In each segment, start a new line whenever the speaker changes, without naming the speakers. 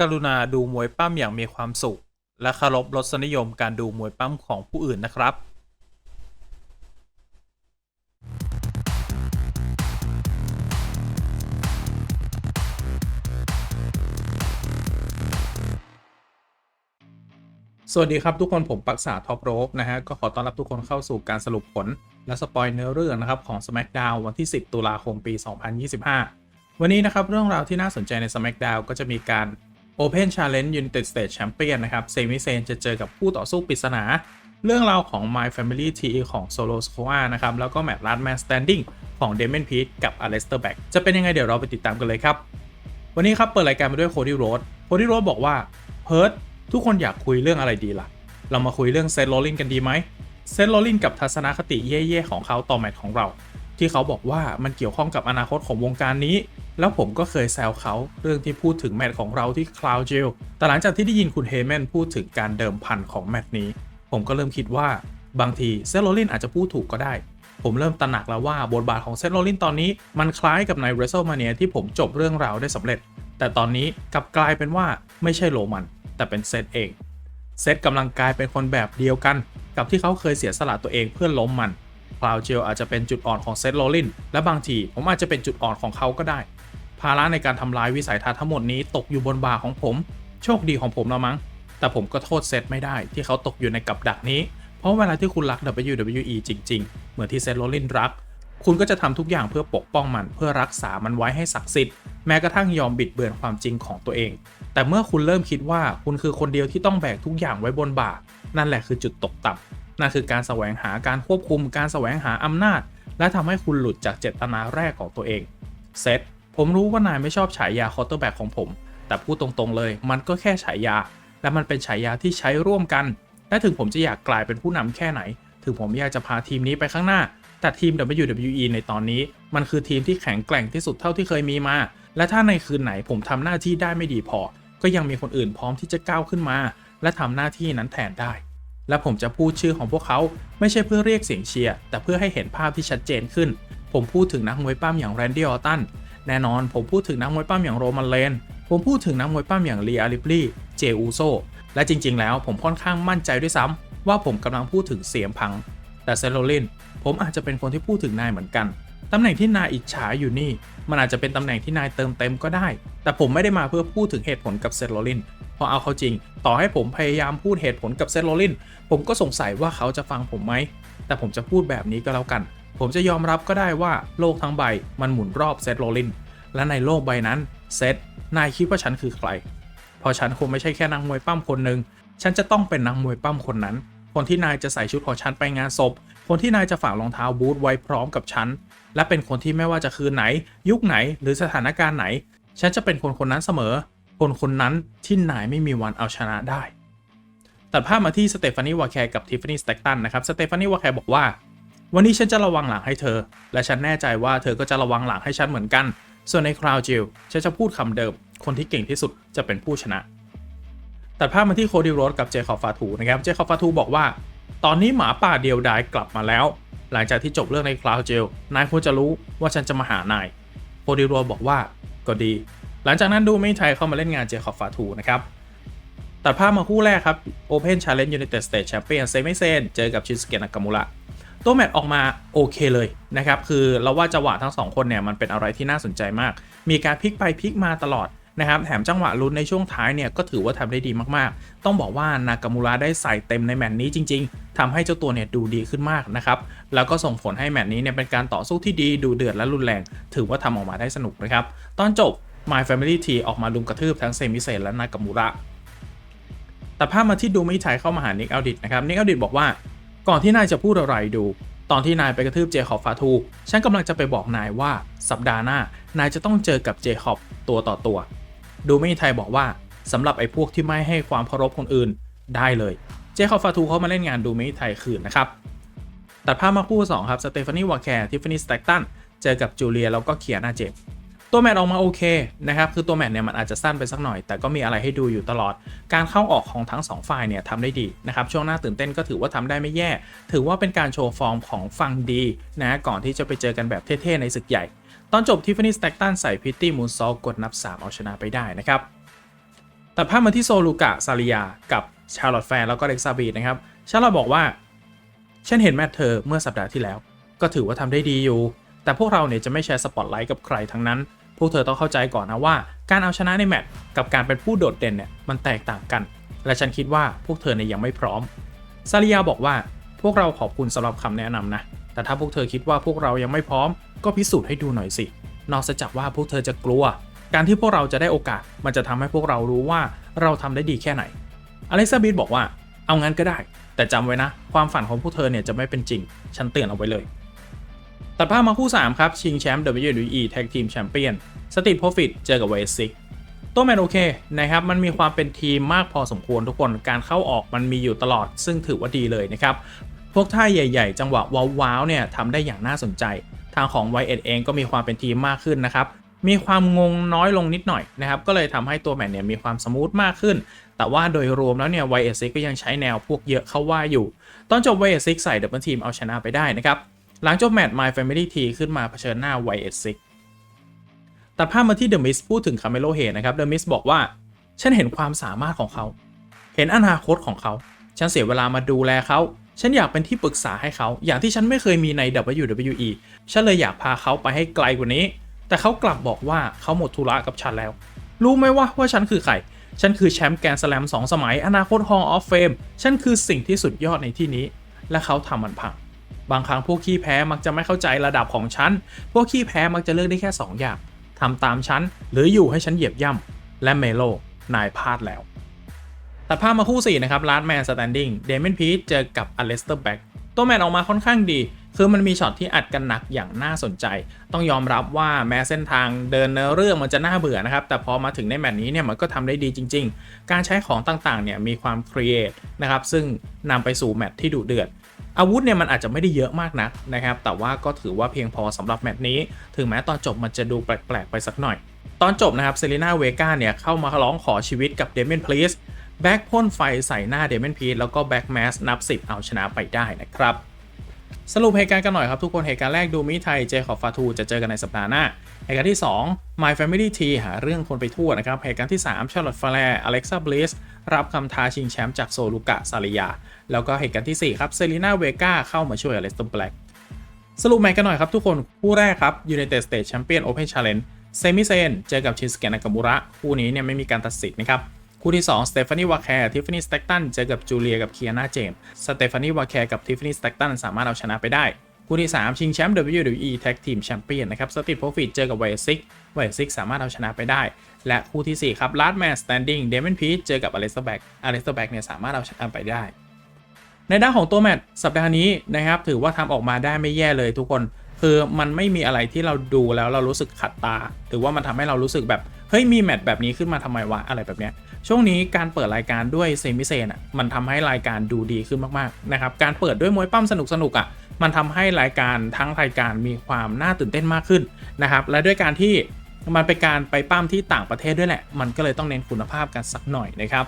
กรุณาดูมวยปั้มอย่างมีความสุข และเคารพรสนิยมการดูมวยปั้มของผู้อื่นนะครับสวัสดีครับทุกคนผมปักษาท็อปโรบนะฮะ ก็ขอต้อนรับทุกคนเข้าสู่การสรุปผล และสปอยเนื้อเรื่องนะครับ ของ SmackDown วันที่ 10 ตุลาคมปี 2025 วันนี้นะครับ เรื่องราวที่น่าสนใจใน SmackDown ก็จะมีการ Open Challenge United States Champion นะครับเซมิเซนจะเจอกับคู่ต่อสู้ปริศนา เรื่องราวของ My Family T ของ Solo s k o a นะครับ แล้วก็แมตช์ Last Man Standing ของ Damon p e a t กับ a l e s t e r Black จะเป็นยังไงเดี๋ยวเราไปติดตามกันเลยครับ วันนี้ครับเปิดรายการมาด้วยโคดี้โรดโคดี้โรดบอกว่าเพิร์ดทุกคนอยากคุยเรื่องอะไรดีล่ะ เรามาคุยเรื่องเซตโรลลินกันดีไหมเซตโรลลินกับทัศนคติเย่ๆของเขาต่อแมตช์ของเรา ที่เขาบอกว่ามันเกี่ยวข้องกับอนาคตของวงการนี้ แล้วผมก็เคยแซวเขาเรื่องที่พูดถึงแมตช์ของเราที่คลาวเจลแต่หลังจากที่ได้ยินคุณเฮเมนพูดถึงการเดิมพันของแมตช์นี้ ผมก็เริ่มคิดว่าบางทีเซโรลินอาจจะพูดถูกก็ได้ ผมเริ่มตระหนักแล้วว่าบทบาทของเซโรลินตอนนี้มันคล้ายกับใน WrestleMania ที่ผมจบเรื่องราวได้สำเร็จ แต่ตอนนี้กลับกลายเป็นว่าไม่ใช่โรมัน แต่เป็นเซตเอง เซตกำลังกลายเป็นคนแบบเดียวกัน กับที่เขาเคยเสียสละตัวเองเพื่อล้มมันคลาวเจลอาจจะเป็นจุดอ่อนของเซตโรลินและบางทีผมอาจจะเป็นจุดอ่อนของเขาก็ได้ ภาระในการทำลายวิสัยทัศน์ทั้งหมดนี้ตกอยู่บนบ่าของผม โชคดีของผมและมั้ง แต่ผมก็โทษเซตไม่ได้ที่เขาตกอยู่ในกับดักนี้ เพราะเวลาที่คุณรัก WWE จริง ๆ เหมือนที่เซตโรลลินรัก คุณก็จะทำทุกอย่างเพื่อปกป้องมันเพื่อรักษามันไว้ให้ศักดิ์สิทธิ์แม้กระทั่งยอมบิดเบือนความจริงของตัวเอง แต่เมื่อคุณเริ่มคิดว่าคุณคือคนเดียวที่ต้องแบกทุกอย่างไว้บนบ่า นั่นแหละคือจุดตกต่ำนั่นคือการแสวงหาการควบคุม การแสวงหาอำนาจ และทำให้คุณหลุดจากเจตนาแรกของตัวเองเซต ผมรู้ว่านายไม่ชอบฉายาคอร์เตอร์แบ็กของผม แต่พูดตรงๆเลย มันก็แค่ฉายา และมันเป็นฉายาที่ใช้ร่วมกัน และถึงผมจะอยากกลายเป็นผู้นำแค่ไหน ถึงผมอยากจะพาทีมนี้ไปข้างหน้า แต่ทีม WWE ในตอนนี้ มันคือทีมที่แข็งแกร่งที่สุดเท่าที่เคยมีมา และถ้าในคืนไหนผมทำหน้าที่ได้ไม่ดีพอ ก็ยังมีคนอื่นพร้อมที่จะก้าวขึ้นมา และทำหน้าที่นั้นแทนได้ และผมจะพูดชื่อของพวกเขาไม่ใช่เพื่อเรียกเสียงเชียร์แต่เพื่อให้เห็นภาพที่ชัดเจนขึ้น ผมพูดถึงนักมวยปั้มอย่างแรนดี้ออตตัน แน่นอนผมพูดถึงนักมวยปั้มอย่างโรมันเลน ผมพูดถึงนักมวยปั้มอย่างเลียริปลี่เจอูโซ และจริงๆ แล้วผมค่อนข้างมั่นใจด้วยซ้ำว่าผมกำลังพูดถึงเสียมพัง แต่เซโรลิน ผมอาจจะเป็นคนที่พูดถึงนายเหมือนกัน ตำแหน่งที่นายอิจฉาอยู่นี่ มันอาจจะเป็นตำแหน่งที่นายเติมเต็มก็ได้ แต่ผมไม่ได้มาเพื่อพูดถึงเหตุผลกับเซโรลินพราะเอาเขาจริง ต่อให้ผมพยายามพูดเหตุผลกับเซโรลิน ผมก็สงสัยว่าเขาจะฟังผมไหม แต่ผมจะพูดแบบนี้ก็แล้วกัน ผมจะยอมรับก็ได้ว่าโลกทั้งใบมันหมุนรอบเซตโรลิน และในโลกใบนั้นเซตนายคิดว่าฉันคือใครพราะฉันคงไม่ใช่แค่นักมวยปั้มคนหนึ่ง ฉันจะต้องเป็นนักมวยปั้มคนนั้น คนที่นายจะใส่ชุดของฉันไปงานศพ คนที่นายจะฝากรองเท้าบูทไว้พร้อมกับฉัน และเป็นคนที่ไม่ว่าจะคืนไหน ยุคไหน หรือสถานการณ์ไหน ฉันจะเป็นคนคนนั้นเสมอ คนคนนั้นที่นายไม่มีวันเอาชนะได้ ตัดภาพมาที่สเตฟานีวาแคร์กับทิฟฟานีสแต็กตันนะครับ สเตฟานีวาแคร์บอกว่า วันนี้ฉันจะระวังหลังให้เธอ และฉันแน่ใจว่าเธอก็จะระวังหลังให้ฉันเหมือนกัน ส่วนในคราวจิลฉันจะพูดคำเดิม คนที่เก่งที่สุดจะเป็นผู้ชนะ ตัดภาพมาที่โคดีโรสกับเจคอบฟาทูนะครับ เจคอบฟาทูบอกว่า ตอนนี้หมาป่าเดียวดายกลับมาแล้ว หลังจากที่จบเรื่องในคลาวเจลนายควรจะรู้ว่าฉันจะมาหานาย โคดีโรสบอกว่าก็ดี หลังจากนั้นดูไม่ไทยเข้ามาเล่นงานเจคอบฟาทูนะครับตัดภาพมาคู่แรกครับ Open Challenge United States Champion เซมิเซนเจอกับชินสเกะนากามุระ ตัวแมตช์ออกมาโอเคเลยนะครับ คือเราว่าจังหวะทั้งสองคนเนี่ยมันเป็นอะไรที่น่าสนใจมาก มีการพลิกไปพลิกมาตลอดนะครับ แถมจังหวะลุ้นในช่วงท้ายเนี่ยก็ถือว่าทำได้ดีมากๆ ต้องบอกว่านากามูระได้ใส่เต็มในแมตช์นี้จริง ๆทำให้เจ้าตัวเนี่ยดูดีขึ้นมากนะครับ แล้วก็ส่งผลให้แมตช์นี้เนี่ยเป็นการต่อสู้ที่ดีดูเดือดและรุนแรง ถือว่าทำออกมาได้สนุกนะครับ ตอนจบ My Family T ออกมาลุมกระทืบทั้งเซมิเซนและนากามูระแต่ภาพมาที่ดูไม่ไทยเข้ามาหานิกอัลดิตนะครับนิกอัลดิตบอกว่า ก่อนที่นายจะพูดอะไรดู ตอนที่นายไปกระทืบเจคอบฟาทู ฉันกำลังจะไปบอกนายว่าสัปดาห์หน้านายจะต้องเจอกับเจคอบตัวต่อตัว ดูไม่ไทยบอกว่าสำหรับไอ้พวกที่ไม่ให้ความเคารพคนอื่นได้เลย เจคอบฟาทูเขามาเล่นงานดูไม่ไทยคืนนะครับ ตัดภาพมาคู่สองครับสเตฟานีวาแคร์ทิฟฟานีสแต็กตันเจอกับจูเลียแล้วก็เคียนาเจม ตัวแมตออกมาโอเคนะครับ คือตัวแมตเนี่ยมันอาจจะสั้นไปสักหน่อย แต่ก็มีอะไรให้ดูอยู่ตลอด การเข้าออกของทั้ง 2 ฝ่ายเนี่ยทำได้ดีนะครับ ช่วงหน้าตื่นเต้นก็ถือว่าทำได้ไม่แย่ ถือว่าเป็นการโชว์ฟอร์มของฟังดีนะ ก่อนที่จะไปเจอกันแบบเท่ๆในศึกใหญ่ ตอนจบทิฟฟานี่สแต็กตันใส่พิตตี้มูนซอลกดนับ 3 เอาชนะไปได้นะครับแตัดภาพมาที่โซลูกะซาริยากับชาร์ลอตแฟนแล้วก็เล็กซาบีนะครับชาร์ลอตบอกว่าฉันเห็นแมตช์เธอเมื่อสัปดาห์ที่แล้ว ก็ถือว่าทำได้ดีอยู่ แต่พวกเราเนี่ยจะไม่แชร์สปอตไลท์กับใครทั้งนั้น พวกเธอต้องเข้าใจก่อนนะว่า การเอาชนะในแมตช์กับการเป็นผู้โดดเด่นเนี่ยมันแตกต่างกัน และฉันคิดว่าพวกเธอเนี่ยยังไม่พร้อมซาริยาบอกว่าพวกเราขอบคุณสำหรับคำแนะนำนะ แต่ถ้าพวกเธอคิดว่าพวกเรายังไม่พร้อม ก็พิสูจน์ให้ดูหน่อยสิ นอกจากว่าพวกเธอจะกลัว การที่พวกเราจะได้โอกาส มันจะทำให้พวกเรารู้ว่าเราทำได้ดีแค่ไหน อเล็กซาบิทบอกว่า เอางั้นก็ได้ แต่จำไว้นะ ความฝันของพวกเธอเนี่ยจะไม่เป็นจริง ฉันเตือนเอาไว้เลย ตัดภาพมาคู่ 3 ครับ ชิงแชมป์ WWE Tag Team Champion สติ p โ o ฟิตเจอกับเวซิกตัวแมนโอเคนะครับ มันมีความเป็นทีมมากพอสมควรทุกคนการเข้าออกมันมีอยู่ตลอด ซึ่งถือว่าดีเลยนะครับ พวกท่าใหญ่ ๆ จังหวะว้าวๆเนี่ยทำได้อย่างน่าสนใจ ทางของ y เอ็ดเองก็มีความเป็นทีมมากขึ้นนะครับมีความงงน้อยลงนิดหน่อยนะครับ ก็เลยทำให้ตัวแมนเนี่ยมีความสมูทมากขึ้น แต่ว่าโดยรวมแล้วเนี่ย y อก็ยังใช้แนวพวกเยอะเข้าว่าอยู่ ตอนจบ y อใส่ดับเบิลทีมเอาชนะไปได้นะครับ หลังจบแมตช์ My Family T ขึ้นมาเผชิญหน้า y 6ตัดภาพมาที่ The Mist พูดถึงคาเมโลเฮนะครับ The Mist บอกว่า ฉันเห็นความสามารถของเขา เห็นอนาคตของเขา ฉันเสียเวลามาดูแลเขา ฉันอยากเป็นที่ปรึกษาให้เขา อย่างที่ฉันไม่เคยมีใน WWE ฉันเลยอยากพาเขาไปให้ไกลกว่านี้ แต่เขากลับบอกว่าเขาหมดธุระกับฉันแล้ว รู้ไหมว่าว่าฉันคือใคร ฉันคือแชมป์แกรนด์สแลมสองสมัย อนาคต Hall of Fame ฉันคือสิ่งที่สุดยอดในที่นี้ และเขาทำมันพัง บางครั้งพวกขี้แพ้มักจะไม่เข้าใจระดับของฉัน พวกขี้แพ้มักจะเลือกได้แค่ 2 อย่างทำตามฉัน หรืออยู่ให้ฉันเหยียบย่ำและเมโล นายพลาดแล้ว ตัดภาพมาคู่ 4 นะครับลาร์ดแมนสแตนดิ้งเดมอนพี e เจอกับอเลสเตอร์แบ็กตัวแมนออกมาค่อนข้างดี คือมันมีช็อตที่อัดกันหนักอย่างน่าสนใจ ต้องยอมรับว่าแม้เส้นทางเดินเนื้อเรื่องมันจะน่าเบื่อนะครับ แต่พอมาถึงในแมตช์นี้เนี่ยมันก็ทำได้ดีจริง ๆ การใช้ของต่างๆเนี่ยมีความครีเอทนะครับ ซึ่งนำไปสู่แมตช์ที่ดุเดือด อาวุธเนี่ยมันอาจจะไม่ได้เยอะมากนักนะครับ แต่ว่าก็ถือว่าเพียงพอสำหรับแมตช์นี้ ถึงแม้ตอนจบมันจะดูแปลกๆไปสักหน่อย ตอนจบนะครับเซรีนาเวกาเนี่ยเข้ามาร้องขอชีวิตกับเดเมนพลีสแบ็กพ่นไฟใส่หน้าเดเมนพี e แล้วก็แบ็กแมสนับ 10 เอาชนะไปได้นะครับ สรุปเหตุการณ์กันหน่อยครับทุกคนเหตุการณ์แรกดูมิไทยเจคอบฟาทูจะเจอกันในสัปดาห์หน้าเหตุการณ์ที่ 2 My Family T หาเรื่องคนไปทั่วนะครับเหตุการณ์ที่3 Charlotte Flair Alexa Bliss รับคำท้าชิงแชมป์จากโซลูกะซาริยา แล้วก็เหตุการณ์ที่ 4 ครับเซรีนาเวกาเข้ามาช่วยอเลสตันแบล็กสรุปแมตช์กันหน่อยครับทุกคนคู่แรกครับ United States Champion Open Challenge เซมิเซนเจอกับชินสเกนากามุระคู่นี้เนี่ยไม่มีการตัดสินนะครับ คู่ที่ 2 สเตฟานีวาแคร์ ทิฟฟานีสแต็กตันเจอกับจูเลียกับเคียนาเจมส์ สเตฟานีวาแคร์กับทิฟฟานีสแต็กตันสามารถเอาชนะไปได้ คู่ที่ 3 ชิงแชมป์ WWE Tag Team Champion นะครับ สติ p โ o ฟิตเจอกับไวซิกไวซิกสามารถเอาชนะไปได้ และคู่ทีสี่4 ครับ Last Man Standing เดมอนพีชเจอกับอเลสเตอร์แบ็กอเลสเตอร์แบ็กเนี่ยสามารถเอาชนะไปได้ ในด้านของตัวแมตช์สัปดาห์นี้นะครับถือว่าทำออกมาได้ไม่แย่เลยทุกคนคือมันไม่มีอะไรที่เราดูแล้วเรารู้สึกขัดตา หรือว่ามันทำให้เรารู้สึกแบบเฮ้ยมีแมตช์แบบนี้ขึ้นมาทำไมวะอะไรแบบเนี้ย ช่วงนี้การเปิดรายการด้วยเซมิเซนอะมันทำให้รายการดูดีขึ้นมากๆนะครับการเปิดด้วยมวยปั้มสนุกสนุกอะมันทำให้รายการทั้งรายการมีความน่าตื่นเต้นมากขึ้นนะครับและด้วยการที่มันเป็นการไปปั้มที่ต่างประเทศด้วยแหละ มันก็เลยต้องเน้นคุณภาพกันสักหน่อยนะครับ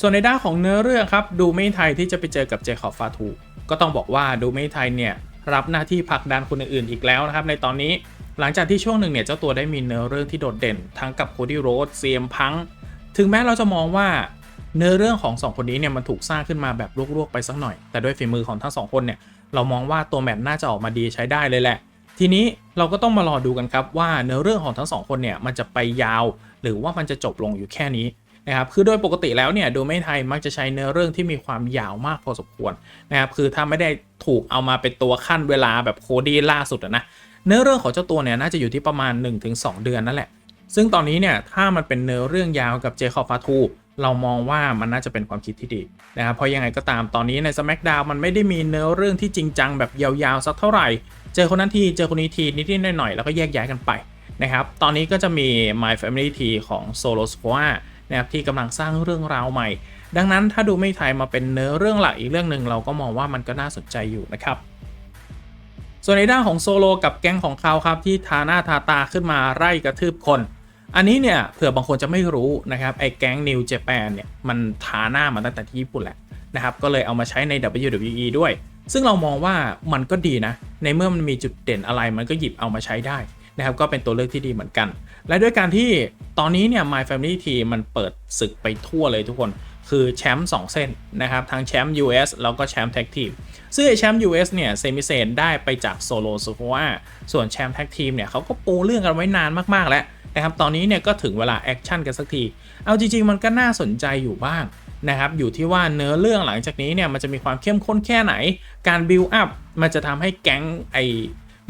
ส่วนในด้านของเนื้อเรื่องครับดูไม่ไทยที่จะไปเจอกับเจคอบฟาทูก็ต้องบอกว่าดูไม่ไทยเนี่ยรับหน้าที่ผลักดันคนอื่นๆอีกแล้วนะครับในตอนนี้หลังจากที่ช่วงหนึ่งเนี่ยเจ้าตัวได้มีเนื้อเรื่องที่โดดเด่น ทั้งกับโคดี้โรดเซียมพัง ถึงแม้เราจะมองว่าเนื้อเรื่องของสองคนนี้เนี่ยมันถูกสร้างขึ้นมาแบบลวกๆไปสักหน่อย แต่ด้วยฝีมือของทั้งสองคนเนี่ยเรามองว่าตัวแมทน่าจะออกมาดีใช้ได้เลยแหละ ทีนี้เราก็ต้องมารอดูกันครับว่าเนื้อเรื่องของทั้งสองคนเนี่ยมันจะไปยาว หรือว่ามันจะจบลงอยู่แค่นี้นะครับคือโดยปกติแล้วเนี่ยดูไม่ไทยมักจะใช้เนื้อเรื่องที่มีความยาวมากพอสมควรนะครับคือถ้าไม่ได้ถูกเอามาเป็นตัวขั้นเวลาแบบโคดี้ล่าสุดนะเนื้อเรื่องของเจ้าตัวเนี่ยน่าจะอยู่ที่ประมาณ 1-2 เดือนนั่นแหละ ซึ่งตอนนี้เนี่ยถ้ามันเป็นเนื้อเรื่องยาวกับเจคอบฟาทูเรามองว่ามันน่าจะเป็นความคิดที่ดีนะครับเพราะยังไงก็ตามตอนนี้ใน SmackDown มันไม่ได้มีเนื้อเรื่องที่จริงจังแบบยาวๆสักเท่าไหร่ เจอคนนั้นทีเจอคนนี้ทีนิดๆหน่อยๆแล้วก็แยกย้ายกันไปนะครับตอนนี้ก็จะมี My Family T ของ Solo s q u a นะครับที่กำลังสร้างเรื่องราวใหม่ ดังนั้นถ้าดูไม่ไทยมาเป็นเนื้อเรื่องหลักอีกเรื่องหนึ่งเราก็มองว่ามันก็น่าสนใจอยู่นะครับส่วนในด้านของโซโลกับแก๊งของเขาครับที่ทาหน้าทาตาขึ้นมาไล่กระทืบคน อันนี้เนี่ยเผื่อบางคนจะไม่รู้นะครับไอ้แก๊งนิวเจแปนเนี่ยมันทาหน้ามาตั้งแต่ที่ญี่ปุ่นแหละนะครับก็เลยเอามาใช้ใน WWE ด้วย ซึ่งเรามองว่ามันก็ดีนะ ในเมื่อมันมีจุดเด่นอะไรมันก็หยิบเอามาใช้ได้นะครับก็เป็นตัวเลือกที่ดีเหมือนกัน และด้วยการที่ตอนนี้เนี่ย My Family Team มันเปิดศึกไปทั่วเลยทุกคน คือแชมป์2เส้นนะครับทั้งแชมป์ US แล้วก็แชมป์แท็กทีมซึ่งไอแชมป์ US เนี่ยเซมิเซนได้ไปจากโซโลซูโควส่วนแชมป์แท็กทีมเนี่ยเขาก็ปูเรื่องกันไว้นานมากๆแล้วนะครับตอนนี้เนี่ยก็ถึงเวลาแอคชั่นกันสักที เอาจริงๆ มันก็น่าสนใจอยู่บ้างนะครับอยู่ที่ว่าเนื้อเรื่องหลังจากนี้เนี่ยมันจะมีความเข้มข้นแค่ไหน การบิวอัพมันจะทำให้แก๊งไอ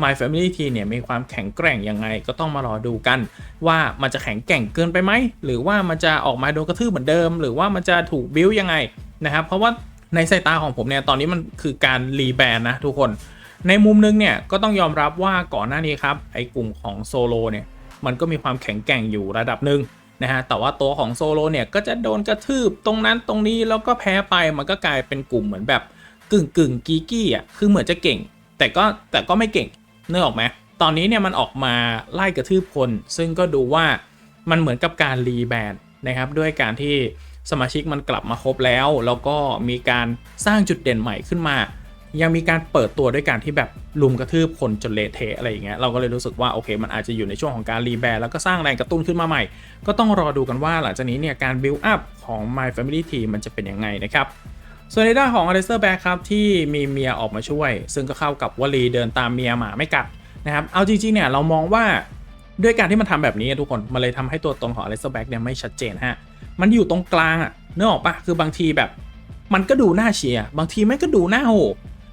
My Family T เนี่ยมีความแข็งแกร่งยังไงก็ต้องมารอดูกัน ว่ามันจะแข็งแกร่งเกินไปไหม หรือว่ามันจะออกมาโดนกระทืบเหมือนเดิม หรือว่ามันจะถูกบิวยังไงนะครับเพราะว่าในสายตาของผมเนี่ยตอนนี้มันคือการรีแบรนด์นะทุกคน ในมุมนึงเนี่ยก็ต้องยอมรับว่าก่อนหน้านี้ครับไอ้กลุ่มของโซโลเนี่ยมันก็มีความแข็งแกร่งอยู่ระดับหนึ่งนะฮะแต่ว่าตัวของโซโลเนี่ยก็จะโดนกระทืบตรงนั้นตรงนี้แล้วก็แพ้ไปมันก็กลายเป็นกลุ่มเหมือนแบบกึ่งกึ่งกีกี้อะคือเหมือนจะเก่ง แต่ก็แต่ก็ไม่เก่ง เนื้อออกไหมตอนนี้เนี่ยมันออกมาไล่กระทืบคน ซึ่งก็ดูว่ามันเหมือนกับการรีแบนด์นะครับด้วยการที่สมาชิกมันกลับมาครบแล้ว แล้วก็มีการสร้างจุดเด่นใหม่ขึ้นมา ยังมีการเปิดตัวด้วยการที่แบบลุมกระทืบคนจนเละเทะอะไรอย่างเงี้ยเราก็เลยรู้สึกว่าโอเค มันอาจจะอยู่ในช่วงของการรีแบรนด์แล้วก็สร้างแรงกระตุ้นขึ้นมาใหม่ ก็ต้องรอดูกันว่าหลังจากนี้เนี่ยการบิลอัพของ My Family Team มันจะเป็นยังไงนะครับ ส่วนในด้านของ a l เ s อร์แบ็กครับที่มีเมียออกมาช่วย ซึ่งก็เข้ากับวลีเดินตามเมียหมาไม่กัดนะครับเอาจริงๆเนี่ยเรามองว่าด้วยการที่มันทำแบบนี้ทุกคนมันเลยทำให้ตัวตนของ a l เ s อร์แบ็กเนี่ยไม่ชัดเจนฮะมันอยู่ตรงกลางอะเนึกอออกปะคือบางทีแบบมันก็ดูน่าเชียร์บางทีไม่ก็ดูน่าโห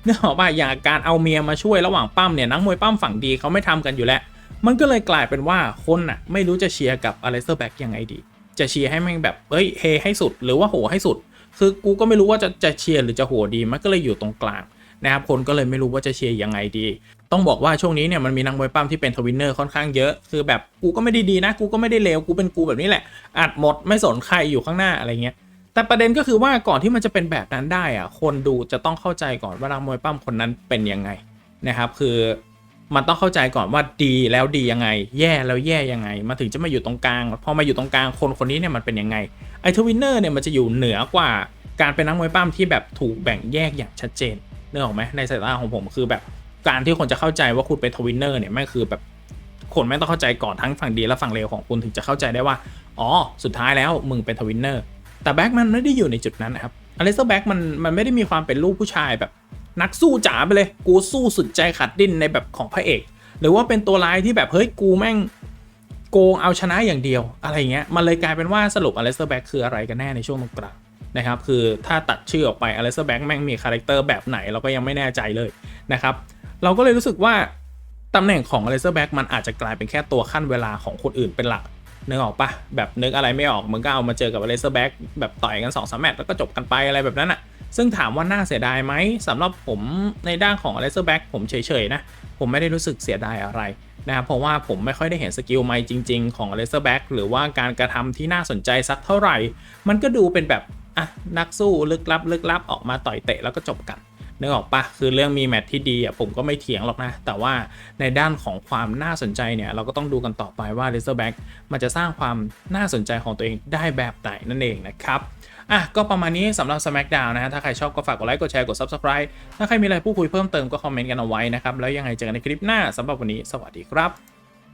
เนึกอออกปะอย่างการเอาเมียมาช่วยระหว่างปั้มเนี่ยนักมวยปั้มฝั่งดีเขาไม่ทำกันอยู่แล้วมันก็เลยกลายเป็นว่าคนน่ะไม่รู้จะเชียร์กับอเลสเตอร์แบ็กยังไงดี จะเชียร์ให้แม่งแบบเอ้ยเฮให้สุดหรือว่าโหให้สุด คือกูก็ไม่รู้ว่าจะจะเชียร์หรือจะโหดี มันก็เลยอยู่ตรงกลางนะครับคนก็เลยไม่รู้ว่าจะเชียร์ยังไงดี ต้องบอกว่าช่วงนี้เนี่ยมันมีนักมวยปั้มที่เป็นทวินเนอร์ค่อนข้างเยอะคือแบบกูก็ไม่ได้ดีนะ กูก็ไม่ได้เลวกูเป็นกูแบบนี้แหละอัดหมดไม่สนใครอยู่ข้างหน้าอะไรเงี้ยแต่ประเด็นก็คือว่าก่อนที่มันจะเป็นแบบนั้นได้อะคนดูจะต้องเข้าใจก่อนว่านักมวยปั้มคนนั้นเป็นยังไงนะครับ คือ มันต้องเข้าใจก่อนว่าดีแล้วดียังไง แย่แล้วแย่ยังไงมันถึงจะมาอยู่ตรงกลางพอมาอยู่ตรงกลางคนคนนี้เนี่ยมันเป็นยังไงไอ้ทวินเนอร์เนี่ยมันจะอยู่เหนือกว่าการเป็นนักมวยปั้มที่แบบถูกแบ่งแยกอย่างชัดเจนเนึกออกไหมในสายตาของผมคือแบบการที่คนจะเข้าใจว่าคุณเป็นทวินเนอร์เนี่ยไม่คือแบบคนไม่งต้องเข้าใจก่อนทั้งฝั่งดีและฝั่งเลวของคุณถึงจะเข้าใจได้ว่า อ๋อ สุดท้ายแล้วมึงเป็นทวินเนอร์ แต่แบ็กมันไม่ได้อยู่ในจุดนั้นนะครับอเลสเตอร์แบ็กมันมันไม่ได้มีความเป็นลูกผู้ชายแบบ นักสู้จ๋าไปเลย กูสู้สุดใจขัดดิ้นในแบบของพระเอก หรือว่าเป็นตัวร้ายที่แบบเฮ้ยกูแม่งโกงเอาชนะอย่างเดียว อะไรเงี้ยมันเลยกลายเป็นว่าสรุปอเลสเตอร์แบ็กคืออะไรกันแน่ในช่วงตรงกลางนะครับคือถ้าตัดชื่อออกไปอเลสเตอร์แบ็กแม่งมีคาแรคเตอร์แบบไหนเราก็ยังไม่แน่ใจเลยนะครับเราก็เลยรู้สึกว่าตำแหน่งของอเลสเตอร์แบ็กมันอาจจะกลายเป็นแค่ตัวขั้นเวลาของคนอื่นเป็นหลักนึกออกปะแบบนึกอะไรไม่ออกมึงก็เอามาเจอกับเลเซอร์แบ็กแบบต่อยกัน2อสแมตช์แล้วก็จบกันไปอะไรแบบนั้นอะ ซึ่งถามว่าน่าเสียดายไหมสำหรับผมในด้านของเลเซอร์แบ็กผมเฉยๆนะ ผมไม่ได้รู้สึกเสียดายอะไรนะครับเพราะว่าผมไม่ค่อยได้เห็นสกิลไม่จริงๆของเลเซอร์แบ็กหรือว่าการกระทำที่น่าสนใจสักเท่าไหร่ มันก็ดูเป็นแบบอะนักสู้ลึกลับลึกลับออกมาต่อยเตะแล้วก็จบกันนึกออกปะคือเรื่องมีแมตที่ดีอะผมก็ไม่เถียงหรอกนะ แต่ว่าในด้านของความน่าสนใจเนี่ยเราก็ต้องดูกันต่อไปว่า r a z o r b a c k มันจะสร้างความน่าสนใจของตัวเองได้แบบไหนนั่นเองนะครับ อะก็ประมาณนี้สำหรับ SmackDown นะฮะถ้าใครชอบก็ฝากกดไลค์กดแชร์กด Subscribe ถ้าใครมีอะไรพูดคุยเพิ่มเติมก็คอมเมนต์กันเอาไว้นะครับแล้วยังไงเจอกันในคลิปหน้าสำหรับวันนี้สวัสดีครับ